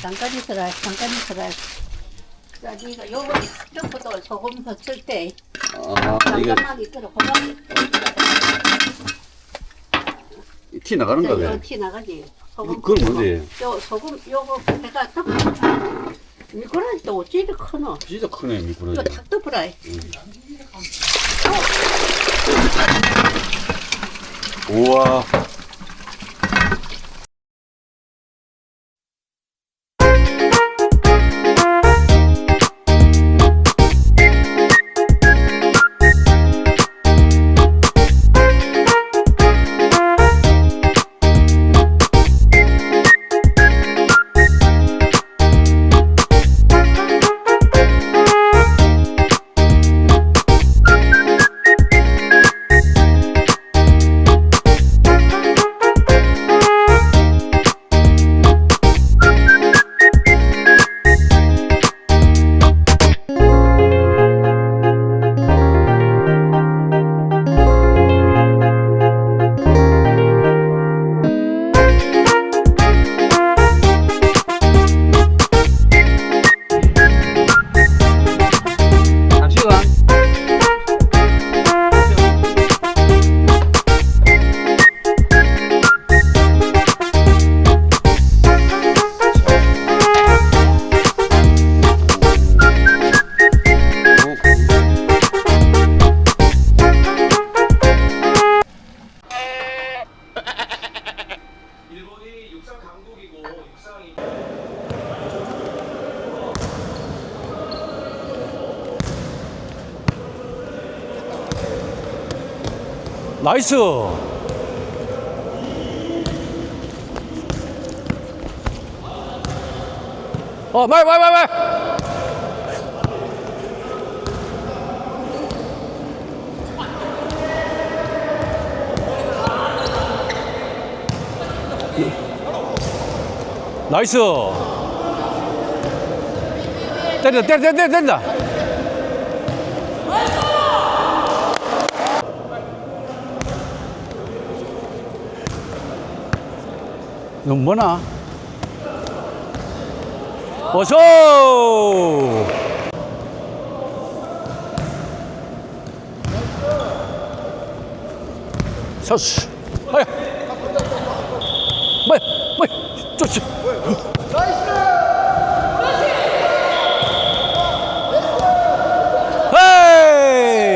잠깐 있어라, 잠깐 있어라. 자, 니가 요거 점프도 소금 넣을 때 아, 이거 잠깐만 있더라. 고맙게. 티 나가는가 저, 봐. 요티 나가지. 소금. 그건 뭔데? 요 소금 요거 해가 덮어. 미꾸라지 또 어찌 이렇게 크노? 진짜 크네, 이거 미꾸라지. 탁 덮어라. 우와. 나이스. 어, 말, 말, 말, 말. 나이스. 때려, 때려, 때려, 때린다. 너무 뭐나? 어서! 서스. 아야. 뭐야? 뭐야? 좋지. 헤이!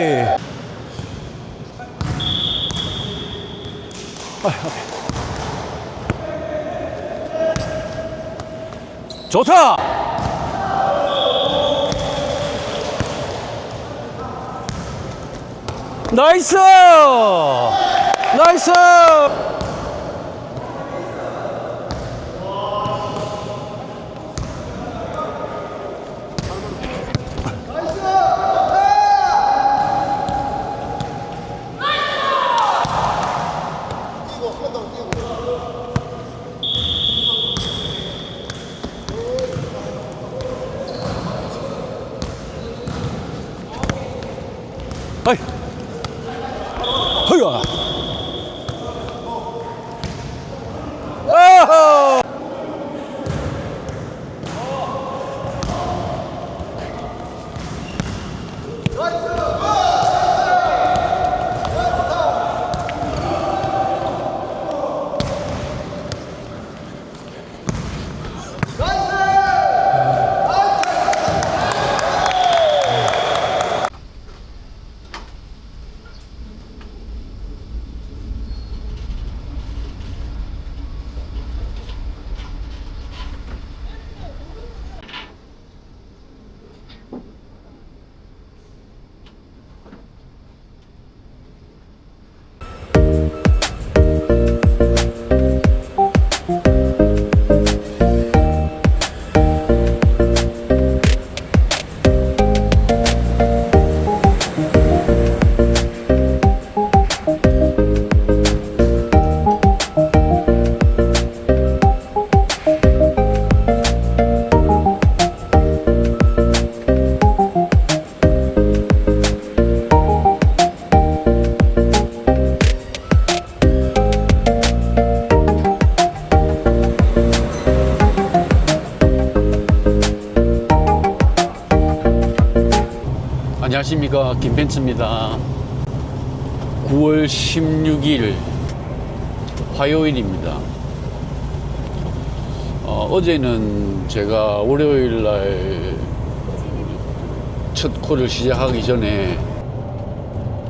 좋다. 나이스! 나이스! 안녕하십니까 김벤츠입니다 9월 16일 화요일입니다 어, 제는 제가 월요일 날첫 콜을 시작하기 전에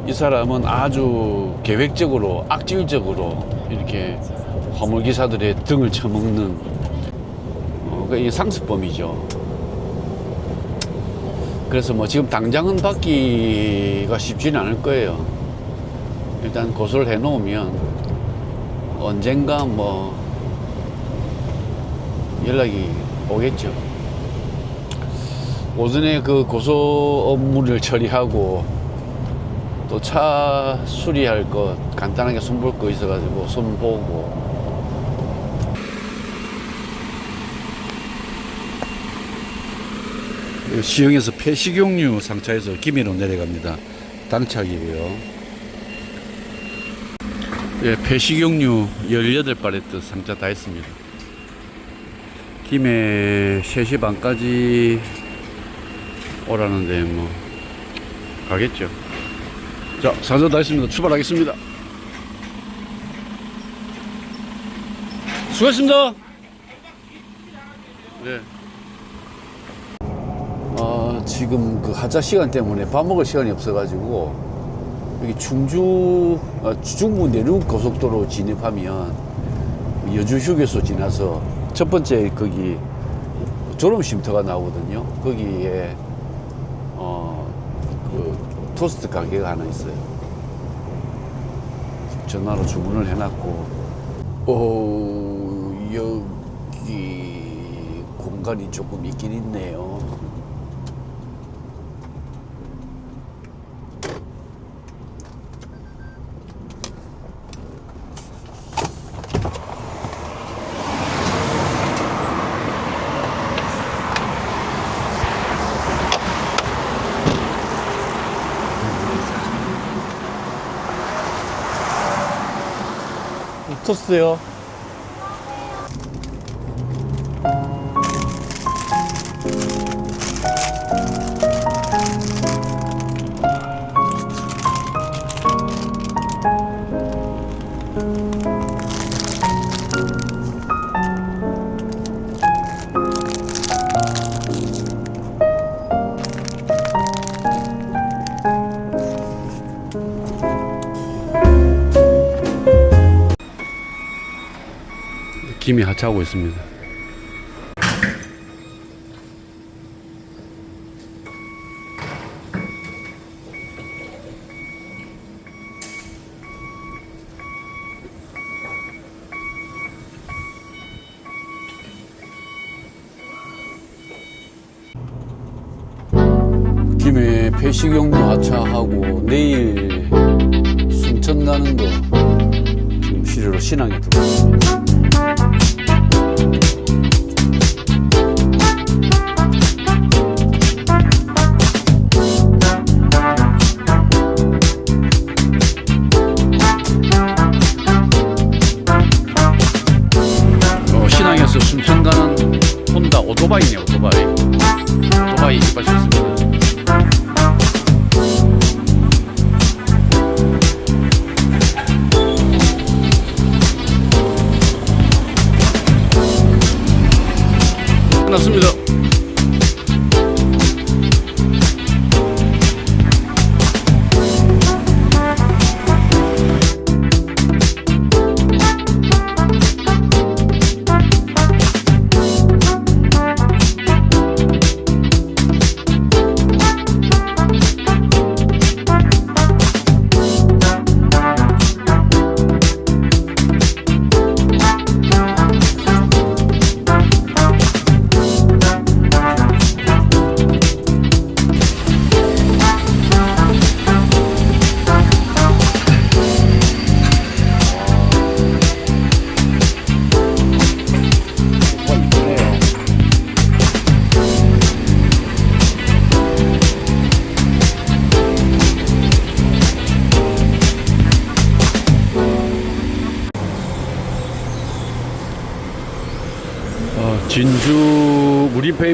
이 사람은 아주 계획적으로 악질적으로 이렇게 화물 기사들의 등을 쳐먹는 어, 그 이게 상습범이죠. 그래서 뭐 지금 당장은 받기가 쉽지는 않을 거예요. 일단 고소를 해 놓으면 언젠가 뭐 연락이 오겠죠. 오전에 그 고소 업무를 처리하고 또 차 수리할 것 간단하게 손볼 거 있어가지고 손 보고 시흥에서 폐식용유 상차해서 김해로 내려갑니다. 당착이고요. 예, 폐식용유 18발레트 상차 다 했습니다. 김해 3시 반까지 오라는데 뭐 가겠죠. 자, 상자 다 했습니다. 출발하겠습니다. 수고했습니다. 네. 아, 지금 그 하자 시간 때문에 밥 먹을 시간이 없어가지고 여기 충주 아, 중부 내륙 고속도로 진입하면 여주 휴게소 지나서 첫 번째 거기 졸음 쉼터가 나오거든요. 거기에 어 그 토스트 가게가 하나 있어요. 전화로 주문을 해놨고 오 여기 공간이 조금 있긴 있네요. 토스트 요. 김이 하차하고 있습니다. 김해 폐식용로 하차하고 내일 순천 가는 거 지금 시료로 신앙에 들어왔습니다.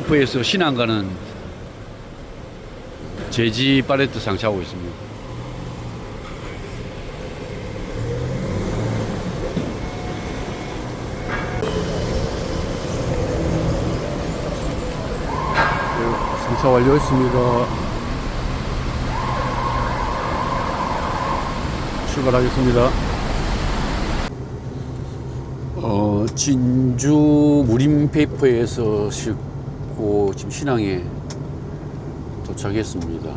어, 진주 무리페이퍼에서 신안 가는 제지 팔레트 상차하고 있습니다. 상차 완료했습니다. 출발하겠습니다. 어, 진주 무림페이퍼에서 싣고 지금 신항에 도착했습니다.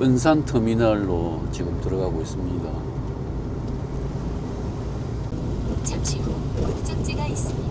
은산 터미널로 지금 들어가고 있습니다. 잠시 후 목적지가 있습니다.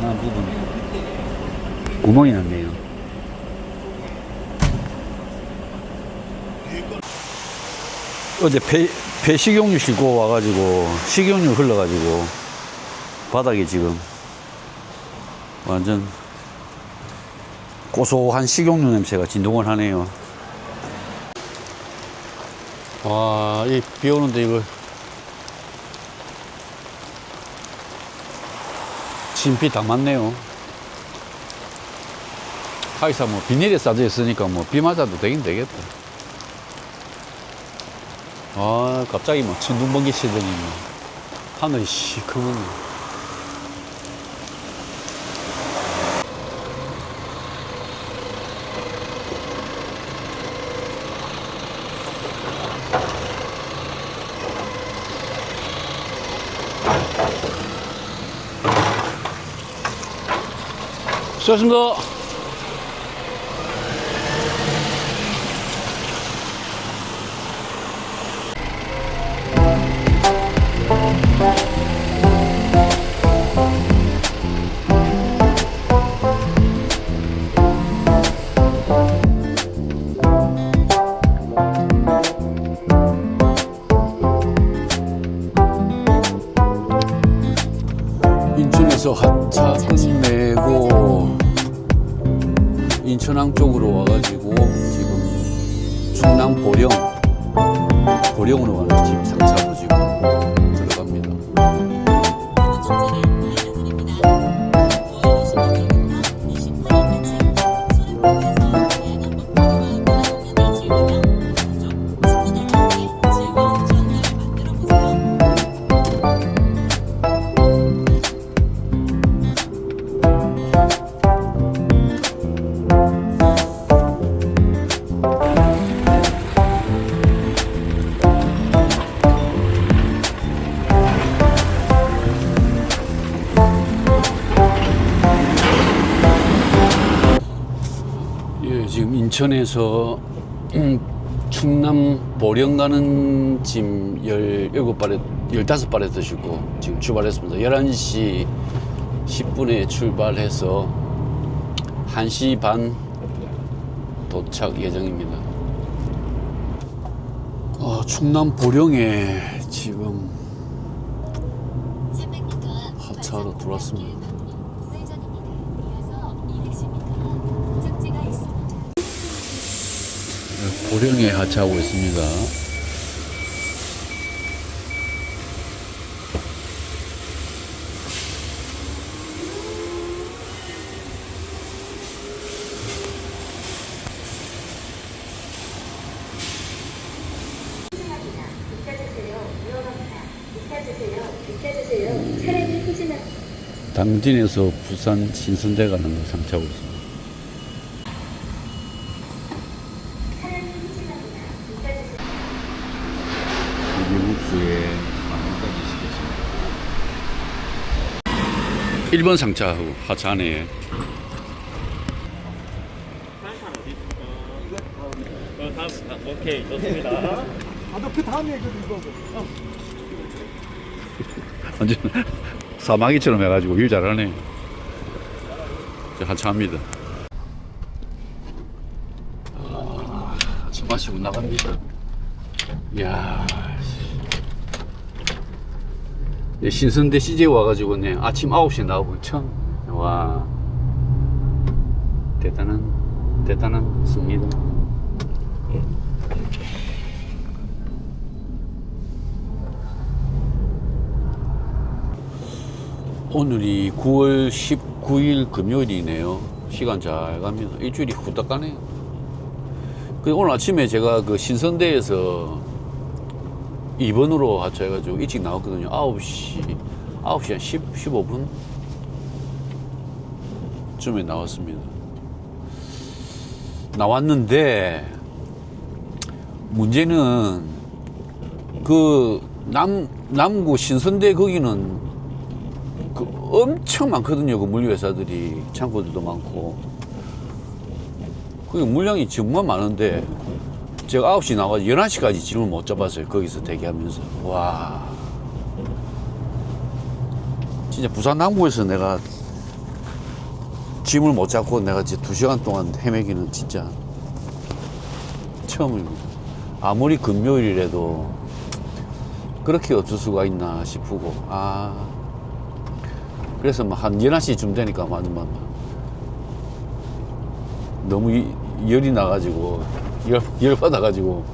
난 부분 구멍이 났네요. 어제 배, 배 식용유 싣고 와가지고 식용유 흘러가지고 바닥에 지금 완전 고소한 식용유 냄새가 진동을 하네요. 와, 이 비 오는데 이거 진비 다 맞네요. 하기사 뭐 비닐에 싸져 있으니까 뭐 비 맞아도 되긴 되겠다. 아, 갑자기 뭐 천둥 번개 치더니 뭐 하늘이 시커먼. 수고하셨습니다. 지금 인천에서 음, 충남 보령 가는 짐 17발에 15발에 드시고 지금 출발했습니다. 11시 10분에 출발해서 1시 반 도착 예정입니다. 어, 충남 보령에 지금 하차로 들어왔습니다. 이어서 210m 목적지가 있습니다. 보령에 하차하고 있습니다. 당진에서 부산 신선대 가는 거 상차하고 있습니다. 미국수에 만원까지 시켰습니다. 1번 상차하고 하차 안에 오케이 좋습니다. 완전 사마귀처럼 해가지고 일 잘하네. 이제 한참합니다. 아, 차 마시고 나갑니다. 이야. 예, 신선대 CJ 와가지고 네, 아침 9시에 나오고 처음 와 대단한 대단한 승리다. 오늘이 9월 19일 금요일이네요. 시간 잘 갑니다. 일주일이 후딱 가네요. 그 오늘 아침에 제가 그 신선대에서 2번으로 하차해가지고 일찍 나왔거든요. 9시, 9시 한 10, 15분? 쯤에 나왔습니다. 나왔는데, 문제는 그 남, 남구 신선대 거기는 그 엄청 많거든요. 그 물류회사들이 창고들도 많고. 그 물량이 정말 많은데 제가 9시 나와서 11시까지 짐을 못 잡았어요. 거기서 대기하면서. 와. 진짜 부산 남구에서 내가 짐을 못 잡고 내가 이제 2시간 동안 헤매기는 진짜 처음입니다. 아무리 금요일이라도 그렇게 어쩔 수가 있나 싶고, 아. 그래서 막한 11시쯤 되니까 막, 막, 막 너무 이- 열이 나가지고, 열, 열 받아가지고,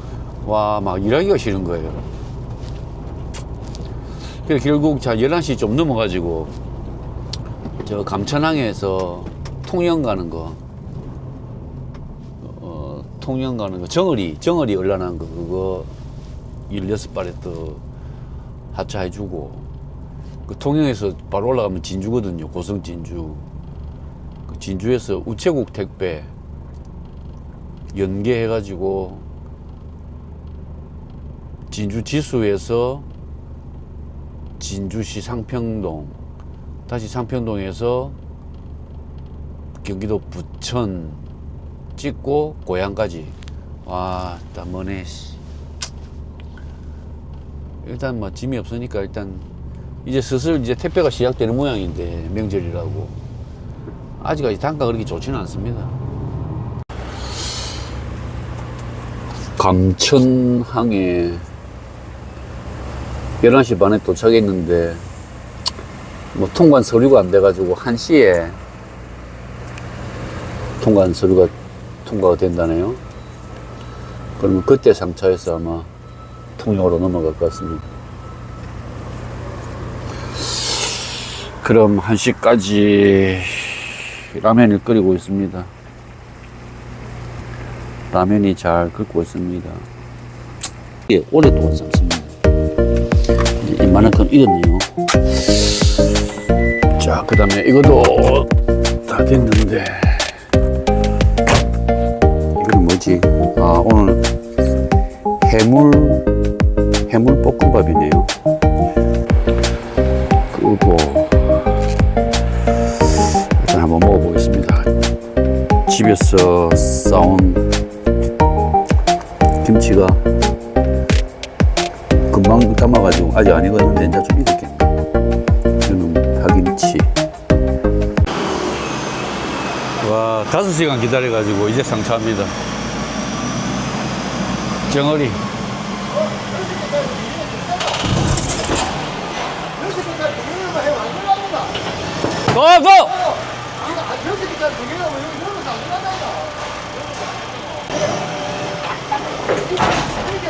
와, 막 일하기가 싫은 거예요. 그래서 결국 자, 11시 좀 넘어가지고, 저 감천항에서 통영 가는 거, 어, 통영 가는 거, 정어리, 정어리 얼라난 거, 그거 16발에 또 하차해주고, 그 통영에서 바로 올라가면 진주거든요. 고성 진주. 그 진주에서 우체국 택배 연계해가지고 진주 지수에서 진주시 상평동 다시 상평동에서 경기도 부천 찍고 고향까지 와, 딱 머네. 씨. 일단 뭐 짐이 없으니까 일단 이제 슬슬 이제 택배가 시작되는 모양인데 명절이라고 아직까지 단가가 그렇게 좋지는 않습니다. 감천항에 11시 반에 도착했는데 뭐 통관 서류가 안 돼가지고 1시에 통관 서류가 통과가 된다네요. 그러면 그때 상차해서 아마 통영으로 넘어갈 것 같습니다. 그럼 1시까지 라면을 끓이고 있습니다. 라면이 잘 끓고 있습니다. 예, 오랫동안 삶습니다. 이만큼 익었네요. 자, 그 다음에 이것도 다 됐는데, 이건 뭐지? 아, 오늘 해물, 해물 볶음밥이네요. 끄고, 일단 한번 먹어보겠습니다. 집에서 싸온 김치가 금방 담아가지고 아직 안 익었는데 이제 좀 익었겠네. 이거는 파김치. 와, 다섯 시간 기다려가지고 이제 상차합니다. 정어리. 고! 고!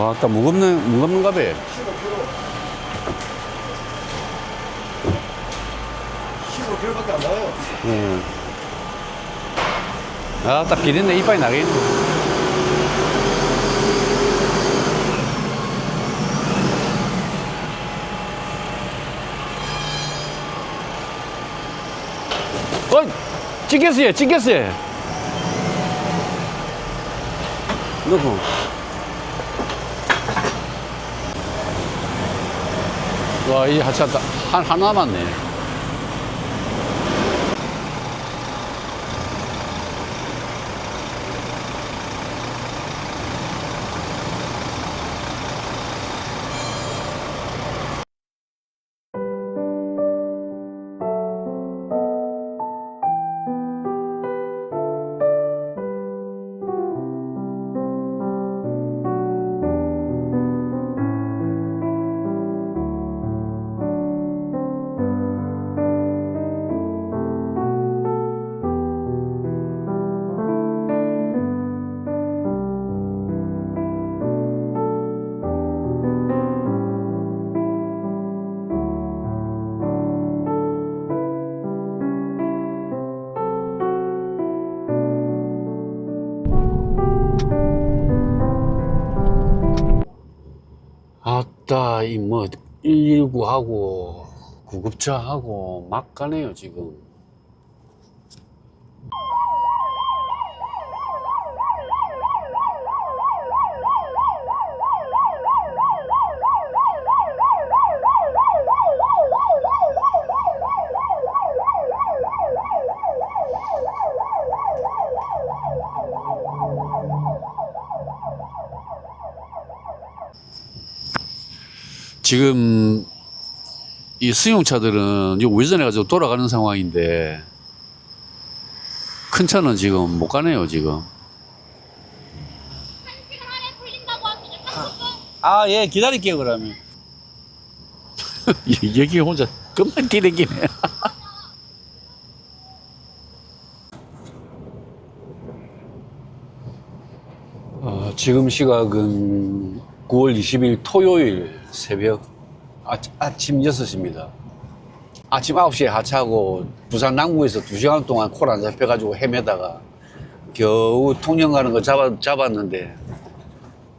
와, 딱 무겁네, 무겁는가 봐. 15kg밖에 안 나와요. 응. 아, 딱 비린내 이빨이 나겠네. 어, 찍겠어요, 찍겠어요. 넣고. 와, 이 하차 다- 한, 하나 남았네. 아따, 이 뭐, 119하고, 구급차하고, 막 가네요, 지금. 지금 이 승용차들은 이 우회전해 가지고 돌아가는 상황인데 큰 차는 지금 못 가네요 지금. 아 예 기다릴게요 그러면. 여기 혼자 금방 뛰댕기네. 어, 지금 시각은 9월 20일 토요일 새벽 아, 아침 6시입니다. 아침 9시에 하차하고 부산 남구에서 2시간 동안 콜 안 잡혀가지고 헤매다가 겨우 통영 가는 거 잡아, 잡았는데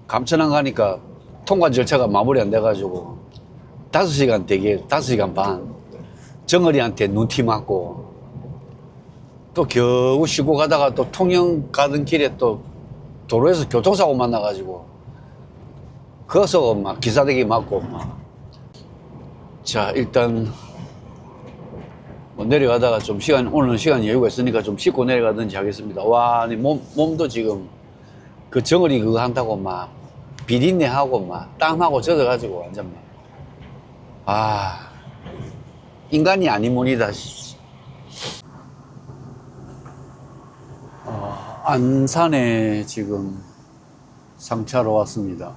감천항 가니까 통관 절차가 마무리 안 돼가지고 5시간 대기, 5시간 반 정어리한테 눈티 맞고 또 겨우 쉬고 가다가 또 통영 가던 길에 또 도로에서 교통사고 만나가지고 거기서 막 기사대기 맞고 막. 자 일단 뭐 내려가다가 좀 시간 오늘 시간 여유가 있으니까 좀 씻고 내려가든지 하겠습니다. 와, 아니, 몸 몸도 지금 그 정어리 그거 한다고 막 비린내 하고 막 땀하고 젖어가지고 완전 막 아, 인간이 아니문이다. 씨. 어, 안산에 지금 상차로 왔습니다.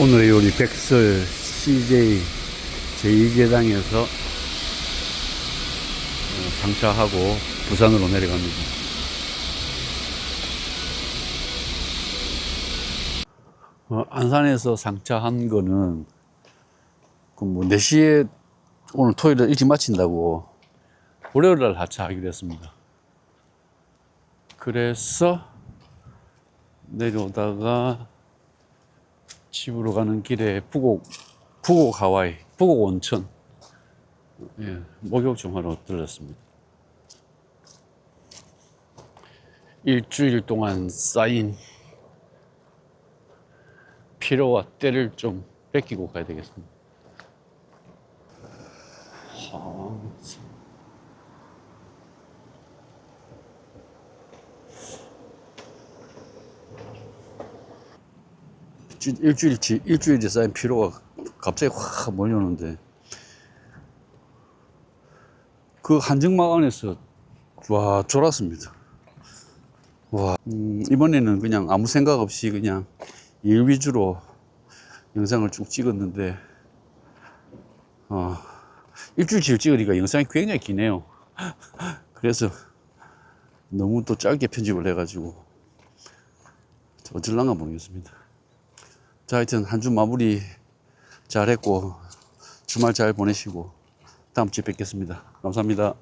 오늘의 요리 백설 CJ 제2계당에서 어, 상차하고 부산으로 내려갑니다. 어, 안산에서 상차한 거는 그뭐 4시에 오늘 토요일에 일찍 마친다고 월요일 날 하차하기로 했습니다. 그래서 내려오다가 집으로 가는 길에 부곡, 부곡 하와이, 부곡 온천, 예, 목욕 좀 하러 들렀습니다. 일주일 동안 쌓인 피로와 때를 좀 뺏기고 가야 되겠습니다. 하, 일- 일주일치 일주일째 쌓인 피로가 갑자기 확 몰려오는데 그 한정막 안에서 와 졸았습니다. 와 음, 이번에는 그냥 아무 생각 없이 그냥 일 위주로 영상을 쭉 찍었는데 어, 일주일치를 찍으니까 영상이 굉장히 기네요. 그래서 너무 또 짧게 편집을 해가지고 어쩔랑가 모르겠습니다. 자, 하여튼 한 주 마무리 잘 했고, 주말 잘 보내시고, 다음 주에 뵙겠습니다. 감사합니다.